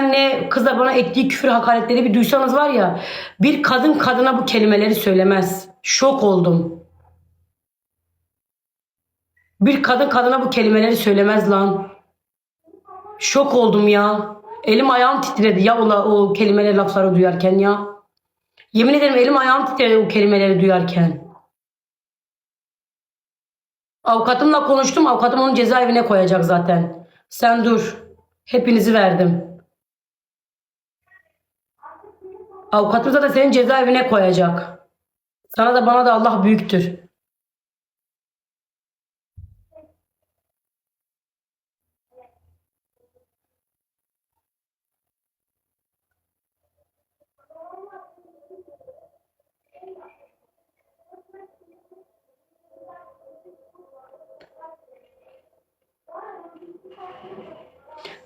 ben ne kızla bana ettiği küfür hakaretleri bir duysanız var ya bir kadın kadına bu kelimeleri söylemez. Şok oldum. Bir kadın kadına bu kelimeleri söylemez lan. Şok oldum ya. Elim ayağım titredi ya o, o kelimeleri lafları duyarken ya. Yemin ederim elim ayağım titredi o kelimeleri duyarken. Avukatımla konuştum. Avukatım onu cezaevine koyacak zaten. Sen dur. Hepinizi verdim. Avukatım zaten senin cezaevine koyacak. Sana da bana da Allah büyüktür.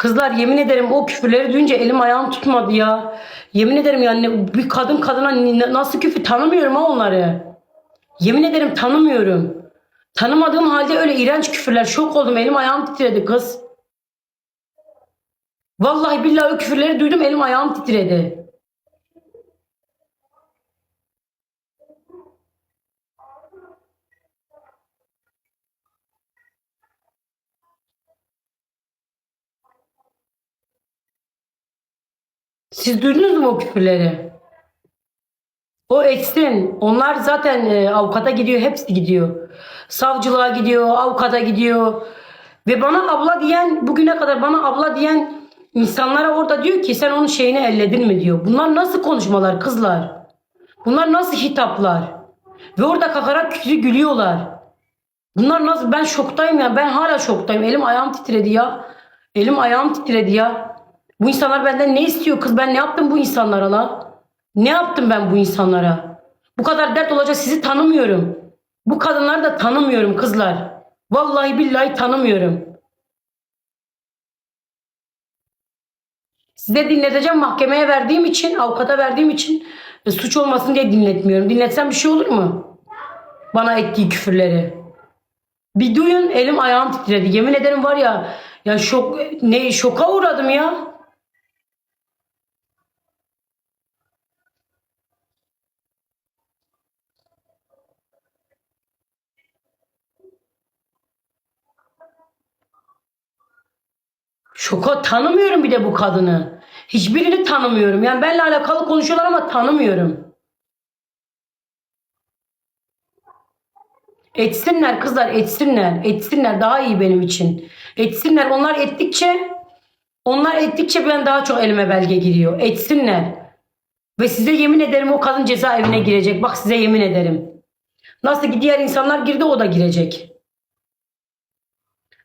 Kızlar yemin ederim o küfürleri duyunca elim ayağım tutmadı ya. Yemin ederim yani bir kadın kadına nasıl küfür tanımıyorum ha onları. Yemin ederim tanımıyorum. Tanımadığım halde öyle iğrenç küfürler. Şok oldum elim ayağım titredi kız. Vallahi billahi o küfürleri duydum elim ayağım titredi. Siz duydunuz mu o küfürleri? O etsin. Onlar zaten e, avukata gidiyor. Hepsi gidiyor. Savcılığa gidiyor. Avukata gidiyor. Ve bana abla diyen bugüne kadar bana abla diyen insanlara orada diyor ki sen onun şeyini elledin mi diyor. Bunlar nasıl konuşmalar kızlar? Bunlar nasıl hitaplar? Ve orada kakarak küçü gülüyorlar. Bunlar nasıl? Ben şoktayım ya. Ben hala şoktayım. Elim ayağım titredi ya. Elim ayağım titredi ya. Bu insanlar benden ne istiyor kız? Ben ne yaptım bu insanlara la? Ne yaptım ben bu insanlara? Bu kadar dert olacak sizi tanımıyorum. Bu kadınları da tanımıyorum kızlar. Vallahi billahi tanımıyorum. Size dinleteceğim mahkemeye verdiğim için, avukata verdiğim için e, suç olmasın diye dinletmiyorum. Dinletsem bir şey olur mu? Bana ettiği küfürleri. Bir duyun elim ayağım titredi. Yemin ederim var ya ya şok ne şoka uğradım ya. Şoka tanımıyorum bir de bu kadını. Hiçbirini tanımıyorum. Yani benimle alakalı konuşuyorlar ama tanımıyorum. Etsinler kızlar etsinler. Etsinler daha iyi benim için. Etsinler onlar ettikçe onlar ettikçe ben daha çok elime belge giriyor. Etsinler. Ve size yemin ederim o kadın cezaevine girecek. Bak size yemin ederim. Nasıl ki diğer insanlar girdi o da girecek.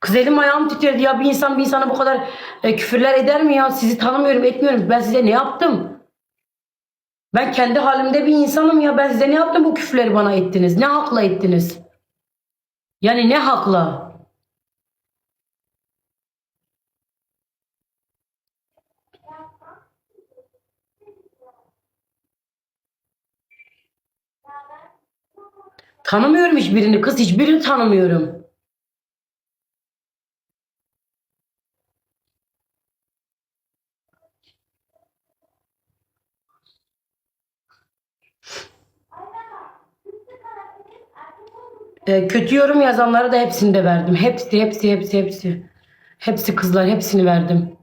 Kız elim ayağım titredi ya bir insan bir insana bu kadar e, küfürler eder mi ya? Sizi tanımıyorum etmiyorum. Ben size ne yaptım? Ben kendi halimde bir insanım ya. Ben size ne yaptım bu küfürleri bana ettiniz? Ne hakla ettiniz? Yani ne hakla? Tanımıyorum hiçbirini kız. Hiçbirini tanımıyorum. E, kötü yorum yazanlara da hepsini de verdim. Hepsi, hepsi, hepsi, hepsi. Hepsi kızlar, hepsini verdim.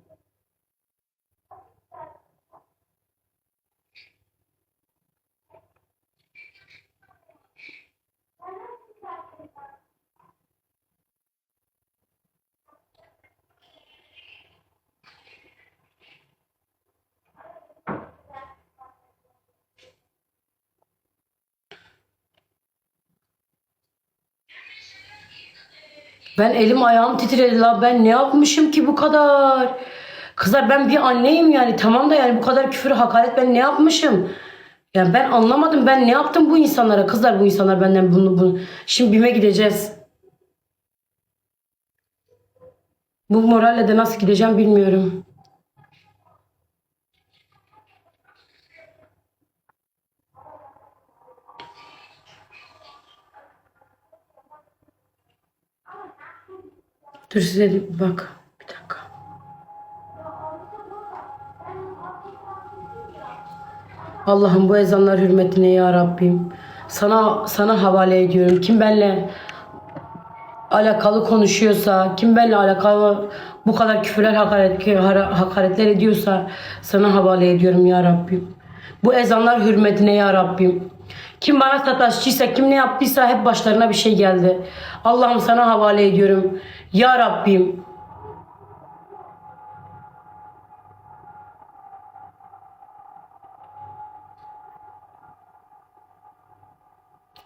Ben elim ayağım titredi la. Ben ne yapmışım ki bu kadar? Kızlar ben bir anneyim yani. Tamam da yani bu kadar küfür, hakaret ben ne yapmışım? Yani ben anlamadım. Ben ne yaptım bu insanlara? Kızlar bu insanlar benden bunu bunu. Şimdi BİM'e gideceğiz. Bu moralle de nasıl gideceğim bilmiyorum. Dur size bir bak. Bir dakika. Allah'ım bu ezanlar hürmetine ya Rabbim. Sana sana havale ediyorum. Kim benle alakalı konuşuyorsa, kim benimle alakalı bu kadar küfürler, hakaret, hakaretler ediyorsa sana havale ediyorum ya Rabbim. Bu ezanlar hürmetine ya Rabbim. Kim bana sataşçıysa, kim ne yaptıysa hep başlarına bir şey geldi. Allah'ım sana havale ediyorum. Ya Rabbim.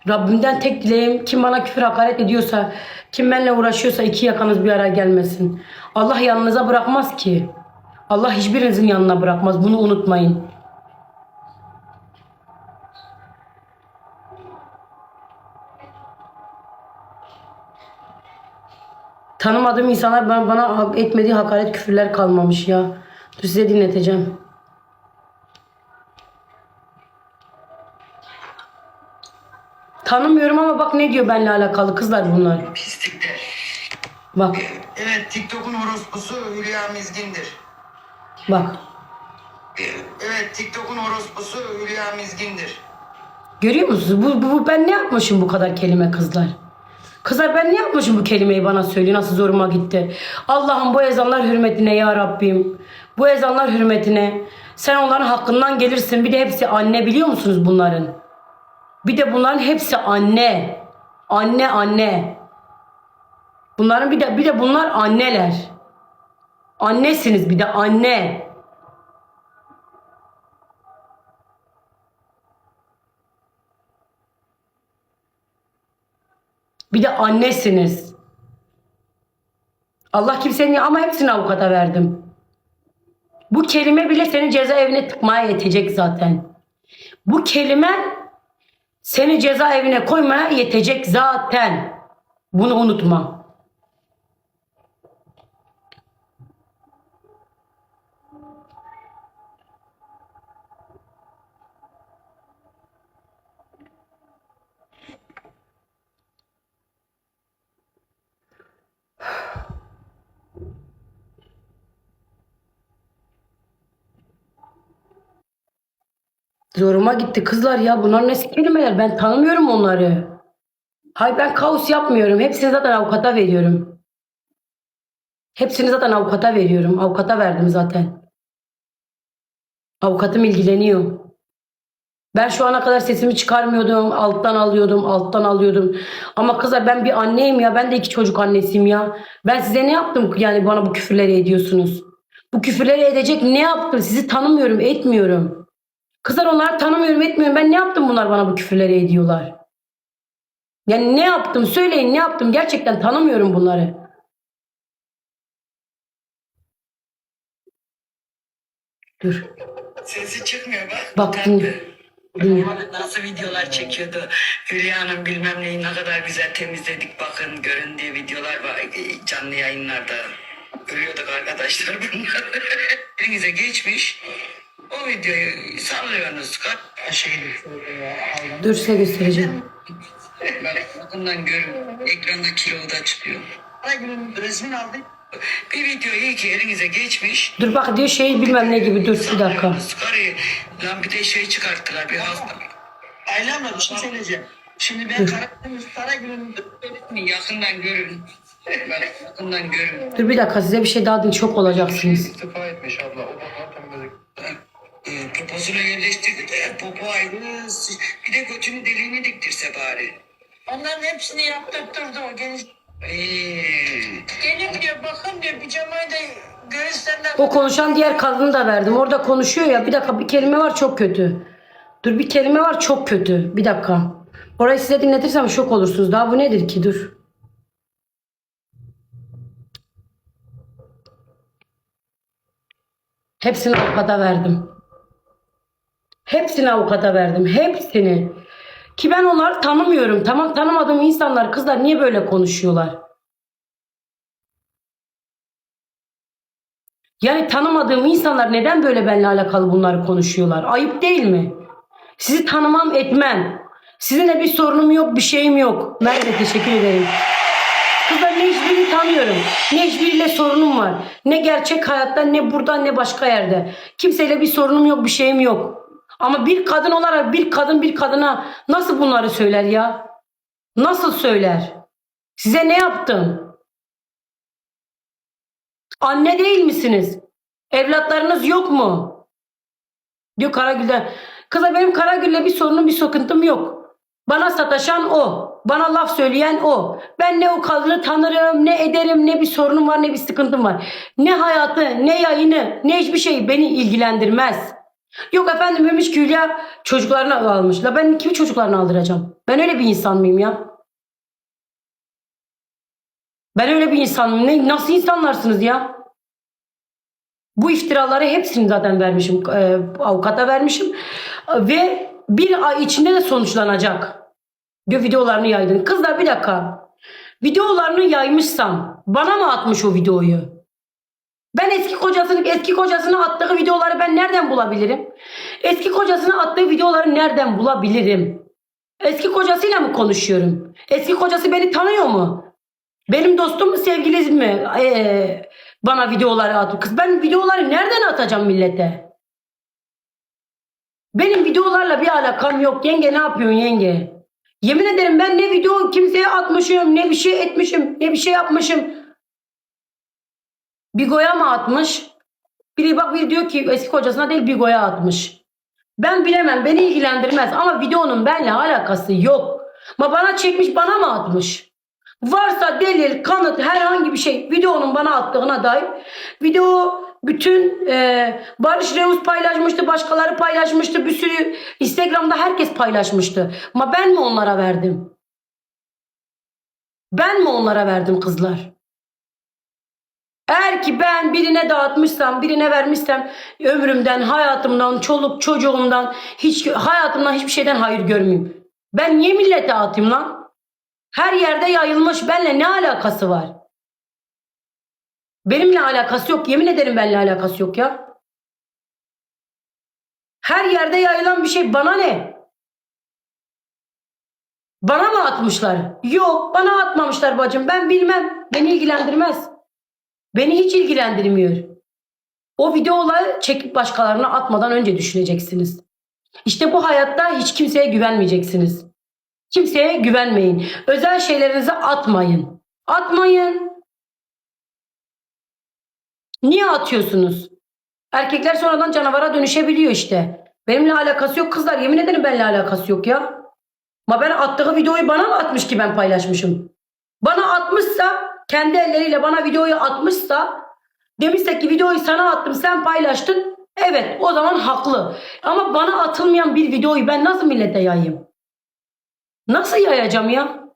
Rabbimden tek dileğim kim bana küfür hakaret ediyorsa, kim benimle uğraşıyorsa iki yakanız bir araya gelmesin. Allah yanınıza bırakmaz ki. Allah hiçbirinizin yanına bırakmaz. Bunu unutmayın. Tanımadığım insanlar bana, bana hak etmediği hakaret küfürler kalmamış ya. Dur size dinleteceğim. Tanımıyorum ama bak ne diyor benimle alakalı kızlar bunlar. Pislikler. Bak Evet TikTok'un orospusu Hülya Mizgin'dir. bak. Evet TikTok'un orospusu Hülya Mizgin'dir. Görüyor musunuz? Bu, bu, bu- ben ne yapmışım bu kadar kelime kızlar? Kızlar ben ne yapmışım bu kelimeyi bana söyle nasıl zoruma gitti. Allah'ım bu ezanlar hürmetine ya Rabbim. Bu ezanlar hürmetine. Sen onların hakkından gelirsin. Bir de hepsi anne biliyor musunuz bunların? Bir de bunların hepsi anne. Anne anne. Bunların bir de bir de bunlar anneler. Annesiniz bir de anne. Bir de annesiniz. Allah kimsenin ama hepsini avukata verdim. Bu kelime bile seni cezaevine tıkmaya yetecek zaten. Bu kelime seni cezaevine koymaya yetecek zaten. Bunu unutma. Zoruma gitti kızlar ya. Bunlar ne kelimeler? Ben tanımıyorum onları. Hay ben kaos yapmıyorum. Hepsini zaten avukata veriyorum. Hepsini zaten avukata veriyorum. Avukata verdim zaten. Avukatım ilgileniyor. Ben şu ana kadar sesimi çıkarmıyordum. Alttan alıyordum, alttan alıyordum. Ama kızlar ben bir anneyim ya. Ben de iki çocuk annesiyim ya. Ben size ne yaptım yani bana bu küfürleri ediyorsunuz? Bu küfürleri edecek ne yaptım? Sizi tanımıyorum, etmiyorum. Kızlar onları tanımıyorum, etmiyorum. Ben ne yaptım bunlar bana bu küfürleri ediyorlar? Yani ne yaptım? Söyleyin ne yaptım? Gerçekten tanımıyorum bunları. Dur. Sesi çıkmıyor bak. Bak dinle. Nasıl videolar çekiyordu. Hülya'nın bilmem neyi ne kadar güzel temizledik bakın görün diye videolar var canlı yayınlarda. Görüyorduk arkadaşlar bunları. Elinize geçmiş. O videoyu sallıyorsunuz. Kaç şey Dur size göstereceğim. Bak yakından görün. Ekranda kilovu da çıkıyor. Resmini aldık. Bir video iyi ki elinize geçmiş. Dur bak diyor şey bilmem ne gibi. Dur bir dakika. Karıyı lan bir de şey çıkarttılar bir hasta. Aylan'la bir şey söyleyeceğim. Şimdi ben Karadeniz Karagül'ün Yakından görün. Bak, yakından görün. Dur bir dakika size bir şey daha din şok olacaksınız. İstifa etmiş abla. O bana temizlik. Ee, Poposunu yerleştirdi de popo ayrı. Bir de götünü deliğine diktirse bari. onların hepsini yaptırttırdı o geniş. Ee, Gelin diyor bakın diyor pijamayı da göğüslerinden O konuşan diğer kadını da verdim. Orada konuşuyor ya. Bir dakika bir kelime var çok kötü. Dur bir kelime var çok kötü. Bir dakika. Orayı size dinletirsem şok olursunuz. Daha bu nedir ki? Dur. Hepsini avukata verdim. Hepsini avukata verdim. Hepsini. Ki ben onları tanımıyorum. Tamam tanımadığım insanlar kızlar niye böyle konuşuyorlar? Yani tanımadığım insanlar neden böyle benimle alakalı bunları konuşuyorlar? Ayıp değil mi? Sizi tanımam etmem. Sizinle bir sorunum yok, bir şeyim yok. Merve teşekkür ederim. Kızlar ne tanıyorum. Ne sorunum var. Ne gerçek hayatta ne burada ne başka yerde. Kimseyle bir sorunum yok, bir şeyim yok. Ama bir kadın olarak bir kadın bir kadına nasıl bunları söyler ya? Nasıl söyler? Size ne yaptım? Anne değil misiniz? Evlatlarınız yok mu? Diyor Karagül'den. Kıza benim Karagül'le bir sorunum bir sıkıntım yok. Bana sataşan o. Bana laf söyleyen o. Ben ne o kadını tanırım, ne ederim, ne bir sorunum var, ne bir sıkıntım var. Ne hayatı, ne yayını, ne hiçbir şey beni ilgilendirmez. Yok efendim Memiş Hülya çocuklarını almış. La ben kimi çocuklarını aldıracağım? Ben öyle bir insan mıyım ya? Ben öyle bir insan mıyım? Ne, nasıl insanlarsınız ya? Bu iftiraları hepsini zaten vermişim. e, avukata vermişim. Ve bir ay içinde de sonuçlanacak. Diyor videolarını yaydın. Kızlar bir dakika. Videolarını yaymışsam bana mı atmış o videoyu? Ben eski kocasını eski kocasına attığı videoları ben nereden bulabilirim? Eski kocasına attığı videoları nereden bulabilirim? Eski kocasıyla mı konuşuyorum? Eski kocası beni tanıyor mu? Benim dostum mu sevgiliz mi? Ee, bana videoları atıyor. Kız ben videoları nereden atacağım millete? Benim videolarla bir alakam yok. Yenge ne yapıyorsun yenge? Yemin ederim ben ne video kimseye atmışım, ne bir şey etmişim, ne bir şey yapmışım. Bigo'ya mı atmış? Biri bak biri diyor ki eski kocasına değil Bigo'ya atmış. Ben bilemem beni ilgilendirmez ama videonun benimle alakası yok. Ma bana çekmiş bana mı atmış? Varsa delil, kanıt, herhangi bir şey videonun bana attığına dair. Video bütün e, Barış Reus paylaşmıştı, başkaları paylaşmıştı, bir sürü Instagram'da herkes paylaşmıştı. Ama ben mi onlara verdim? Ben mi onlara verdim kızlar? Eğer ki ben birine dağıtmışsam, birine vermişsem ömrümden, hayatımdan, çoluk çocuğumdan, hiç hayatımdan hiçbir şeyden hayır görmeyeyim. Ben niye millete atayım lan? Her yerde yayılmış. Benle ne alakası var? Benimle alakası yok. Yemin ederim benimle alakası yok ya. Her yerde yayılan bir şey bana ne? Bana mı atmışlar? Yok bana atmamışlar bacım. Ben bilmem. Beni ilgilendirmez. Beni hiç ilgilendirmiyor. O videoları çekip başkalarına atmadan önce düşüneceksiniz. İşte bu hayatta hiç kimseye güvenmeyeceksiniz. Kimseye güvenmeyin. Özel şeylerinizi atmayın. Atmayın. Niye atıyorsunuz? Erkekler sonradan canavara dönüşebiliyor işte. Benimle alakası yok kızlar. Yemin ederim benimle alakası yok ya. Ama ben attığı videoyu bana mı atmış ki ben paylaşmışım? Bana atmışsa kendi elleriyle bana videoyu atmışsa demişse ki videoyu sana attım sen paylaştın. Evet o zaman haklı. Ama bana atılmayan bir videoyu ben nasıl millete yayayım? Nasıl yayacağım ya?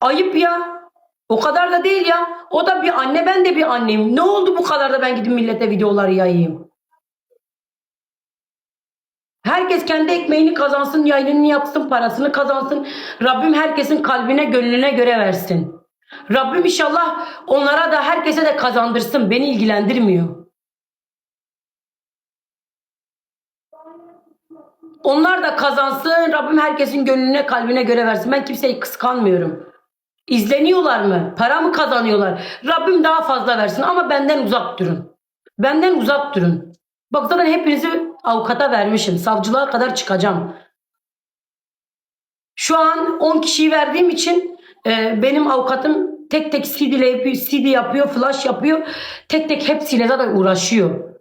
Ayıp ya. O kadar da değil ya. O da bir anne ben de bir anneyim. Ne oldu bu kadar da ben gidip millete videoları yayayım? Herkes kendi ekmeğini kazansın, yayınını yapsın, parasını kazansın. Rabbim herkesin kalbine, gönlüne göre versin. Rabbim inşallah onlara da herkese de kazandırsın. Beni ilgilendirmiyor. Onlar da kazansın. Rabbim herkesin gönlüne, kalbine göre versin. Ben kimseyi kıskanmıyorum. İzleniyorlar mı? Para mı kazanıyorlar? Rabbim daha fazla versin ama benden uzak durun. Benden uzak durun. Bak zaten hepinizi avukata vermişim. Savcılığa kadar çıkacağım. Şu an 10 kişiyi verdiğim için e, benim avukatım tek tek CD, yapıyor, CD yapıyor, flash yapıyor. Tek tek hepsiyle zaten uğraşıyor.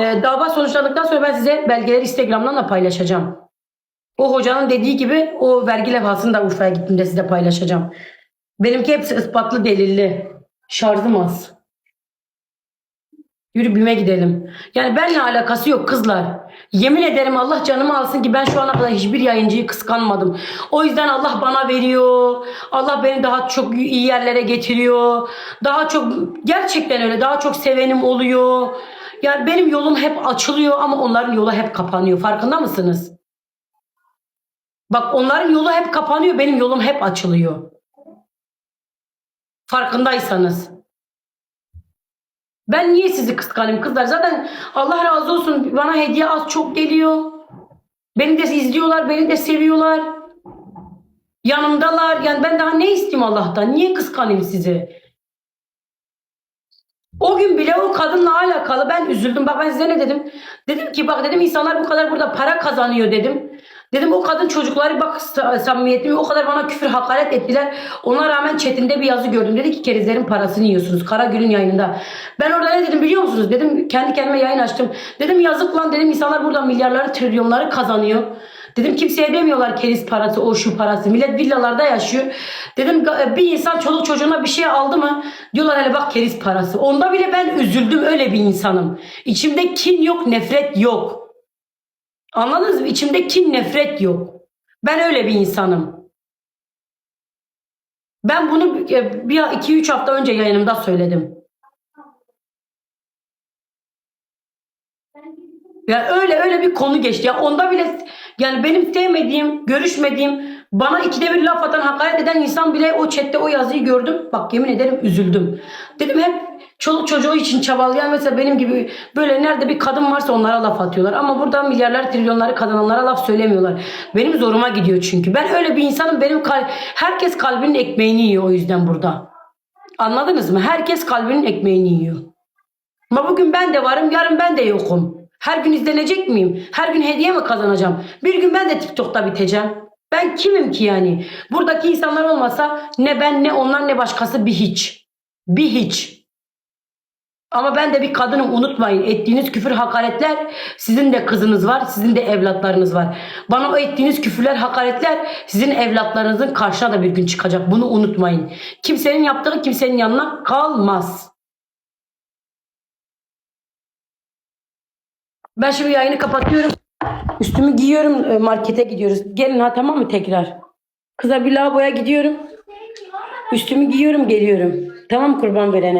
E, dava sonuçlandıktan sonra ben size belgeleri Instagram'dan da paylaşacağım. O hocanın dediği gibi o vergi levhasını da Urfa'ya gittiğimde size paylaşacağım. Benimki hepsi ispatlı delilli. Şarjım az. Yürü BİM'e gidelim. Yani benimle alakası yok kızlar. Yemin ederim Allah canımı alsın ki ben şu ana kadar hiçbir yayıncıyı kıskanmadım. O yüzden Allah bana veriyor. Allah beni daha çok iyi yerlere getiriyor. Daha çok gerçekten öyle daha çok sevenim oluyor. Yani benim yolum hep açılıyor ama onların yolu hep kapanıyor. Farkında mısınız? Bak onların yolu hep kapanıyor, benim yolum hep açılıyor. Farkındaysanız. Ben niye sizi kıskanayım kızlar? Zaten Allah razı olsun bana hediye az çok geliyor. Beni de izliyorlar, beni de seviyorlar. Yanımdalar. Yani ben daha ne isteyeyim Allah'tan? Niye kıskanayım sizi? O gün bile o kadınla alakalı ben üzüldüm. Bak ben size ne dedim? Dedim ki bak dedim insanlar bu kadar burada para kazanıyor dedim. Dedim o kadın çocukları bak sa- samimiyetimi o kadar bana küfür hakaret ettiler. Ona rağmen chatinde bir yazı gördüm. Dedi ki kerizlerin parasını yiyorsunuz. Karagül'ün yayınında. Ben orada ne dedim biliyor musunuz? Dedim kendi kendime yayın açtım. Dedim yazık lan dedim insanlar burada milyarları trilyonları kazanıyor. Dedim kimseye demiyorlar keriz parası o şu parası. Millet villalarda yaşıyor. Dedim ga- bir insan çoluk çocuğuna bir şey aldı mı diyorlar hele bak keriz parası. Onda bile ben üzüldüm öyle bir insanım. İçimde kin yok nefret yok. Anladınız mı? İçimde kin nefret yok. Ben öyle bir insanım. Ben bunu bir, bir iki üç hafta önce yayınımda söyledim. Yani öyle öyle bir konu geçti. Ya onda bile yani benim sevmediğim, görüşmediğim, bana ikide bir laf atan, hakaret eden insan bile o chatte o yazıyı gördüm. Bak yemin ederim üzüldüm. Dedim hep çoluk çocuğu için çabalayan mesela benim gibi böyle nerede bir kadın varsa onlara laf atıyorlar. Ama burada milyarlar trilyonları kazananlara laf söylemiyorlar. Benim zoruma gidiyor çünkü. Ben öyle bir insanım. Benim kal herkes kalbinin ekmeğini yiyor o yüzden burada. Anladınız mı? Herkes kalbinin ekmeğini yiyor. Ama bugün ben de varım, yarın ben de yokum. Her gün izlenecek miyim? Her gün hediye mi kazanacağım? Bir gün ben de TikTok'ta biteceğim. Ben kimim ki yani? Buradaki insanlar olmasa ne ben ne onlar ne başkası bir hiç. Bir hiç. Ama ben de bir kadınım unutmayın. Ettiğiniz küfür hakaretler sizin de kızınız var, sizin de evlatlarınız var. Bana o ettiğiniz küfürler, hakaretler sizin evlatlarınızın karşına da bir gün çıkacak. Bunu unutmayın. Kimsenin yaptığı kimsenin yanına kalmaz. Ben şimdi yayını kapatıyorum. Üstümü giyiyorum e, markete gidiyoruz. Gelin ha tamam mı tekrar? Kıza bir lavaboya gidiyorum. Üstümü giyiyorum geliyorum. Tamam kurban verene.